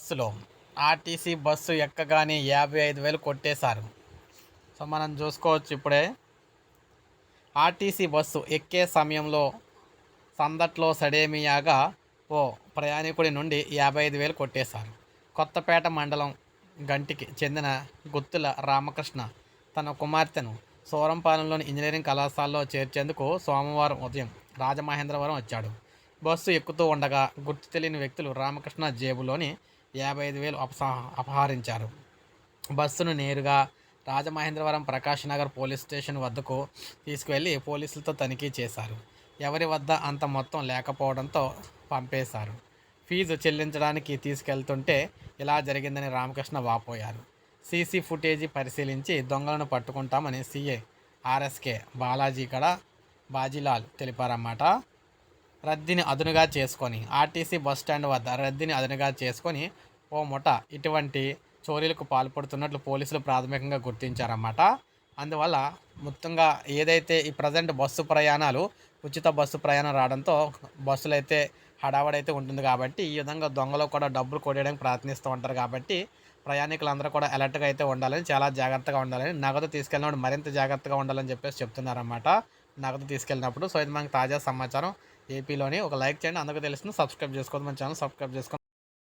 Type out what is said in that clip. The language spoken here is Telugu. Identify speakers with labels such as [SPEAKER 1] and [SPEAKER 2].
[SPEAKER 1] బస్సులో. ఆర్టీసీ బస్సు ఎక్కగానే యాభై ఐదు వేలు కొట్టేశారు. సో మనం చూసుకోవచ్చు ఇప్పుడే. ఆర్టీసీ బస్సు ఎక్కే సమయంలో సందట్లో సడేమియాగా ఓ ప్రయాణికుడి నుండి యాభై ఐదు వేలు కొట్టేశారు. కొత్తపేట మండలం గంటికి చెందిన గుత్తుల రామకృష్ణ తన కుమార్తెను సోరంపాలెంలోని ఇంజనీరింగ్ కళాశాలలో చేర్చేందుకు సోమవారం ఉదయం రాజమహేంద్రవరం వచ్చాడు. బస్సు ఎక్కుతూ ఉండగా గుర్తు తెలియని వ్యక్తులు రామకృష్ణ జేబులోని యాభై ఐదు వేలు అపస అపహరించారు. బస్సును నేరుగా రాజమహేంద్రవరం ప్రకాష్ నగర్ పోలీస్ స్టేషన్ వద్దకు తీసుకువెళ్ళి పోలీసులతో తనిఖీ చేశారు. ఎవరి వద్ద అంత మొత్తం లేకపోవడంతో పంపేశారు. ఫీజు చెల్లించడానికి తీసుకెళ్తుంటే ఇలా జరిగిందని రామకృష్ణ వాపోయారు. సీసీ ఫుటేజీ పరిశీలించి దొంగలను పట్టుకుంటామని సీఏ ఆర్ఎస్కే బాలాజీ కడ బాజీలాల్ తెలిపారన్నమాట. రద్దీని అదునుగా చేసుకొని ఆర్టీసీ బస్ స్టాండ్ వద్ద రద్దీని అదునుగా చేసుకొని ఓ ముఠ ఇటువంటి చోరీలకు పాల్పడుతున్నట్లు పోలీసులు ప్రాథమికంగా గుర్తించారన్నమాట. అందువల్ల మొత్తంగా ఏదైతే ఈ ప్రజెంట్ బస్సు ప్రయాణాలు ఉచిత బస్సు ప్రయాణం రావడంతో బస్సులు అయితే హడావడైతే ఉంటుంది కాబట్టి ఈ విధంగా దొంగలు కూడా డబ్బులు కొట్టడానికి ప్రయత్నిస్తూ ఉంటారు కాబట్టి ప్రయాణికులందరూ కూడా అలర్ట్గా అయితే ఉండాలని చాలా జాగ్రత్తగా ఉండాలని నగదు తీసుకెళ్ళినప్పుడు మరింత జాగ్రత్తగా ఉండాలని చెప్పేసి చెప్తున్నారన్నమాట. నగదు తీసుకెళ్ళినప్పుడు. సో ఇది మనకు తాజా సమాచారం. ఏపీలోని ఒక లైక్ చేయండి. అందరికీ తెలుస్తుంది సబ్స్క్రైబ్ చేసుకోవద్దు. మన ఛానల్ సబ్స్క్రైబ్ చేసుకోండి.